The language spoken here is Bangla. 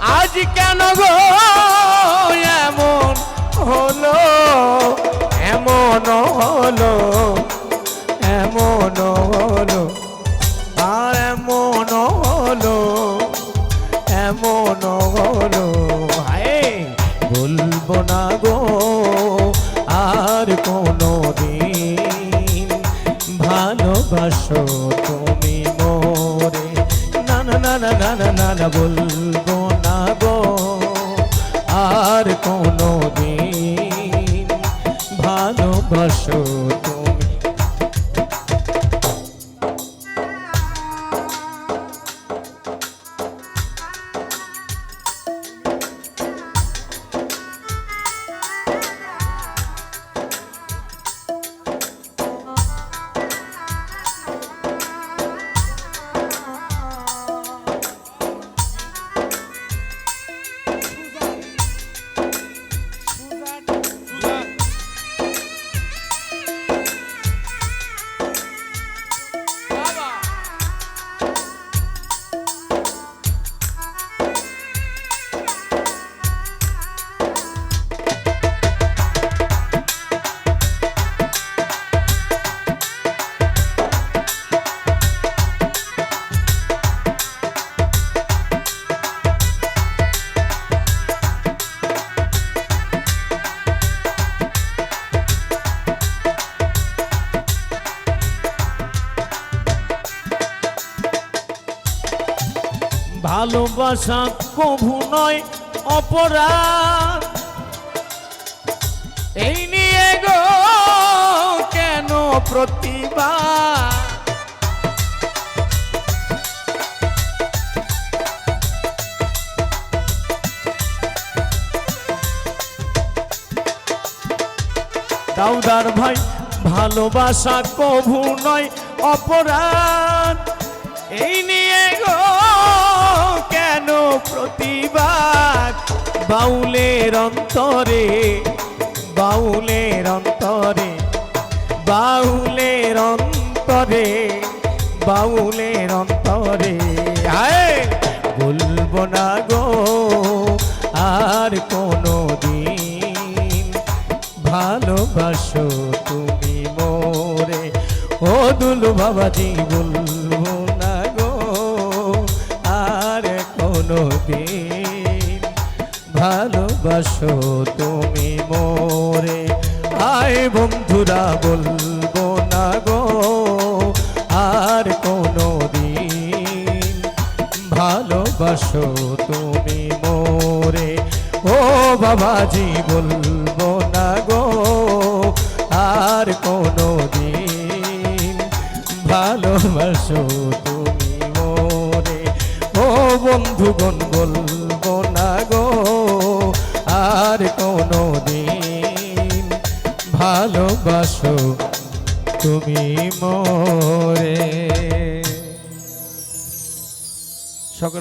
আজ কেন গো এমন হলো এমন হলো এমন হলো আর এমন হলো এমন হলো হায় বলব না গো আর কোনো দিন ভালোবাসো তুমি মোরে না না না না না না বলব জানাব আর কোনো ভালোবাসা কভু নয়, অপরাধ। এই নিয়ে গো কেন প্রতিভা দাউদার ভাই, ভালোবাসা কভু নয়, অপরাধ। এই নিয়ে গো প্রতিবাদ। বাউলের অন্তরে বাউলের অন্তরে বাউলের অন্তরে বাউলের অন্তরে। আয়! বলব না গো, আর কোনো দিন ভালোবাসো তুমি মোরে। ও দুলু বাবাজি বলব কোনো দিন ভালোবাসো তুমি মোরে। আয় বন্ধুরা, বলব না গো, আর কোনো দিন ভালো ভালোবাসো তুমি মোরে। ও বাবাজি, বলব না গো, আর কোনো দিন ভালোবাসো তুমি বন্ধুগণ বলব না গো আর কোনো দিন ভালোবাসো তুমি মরে। সকলে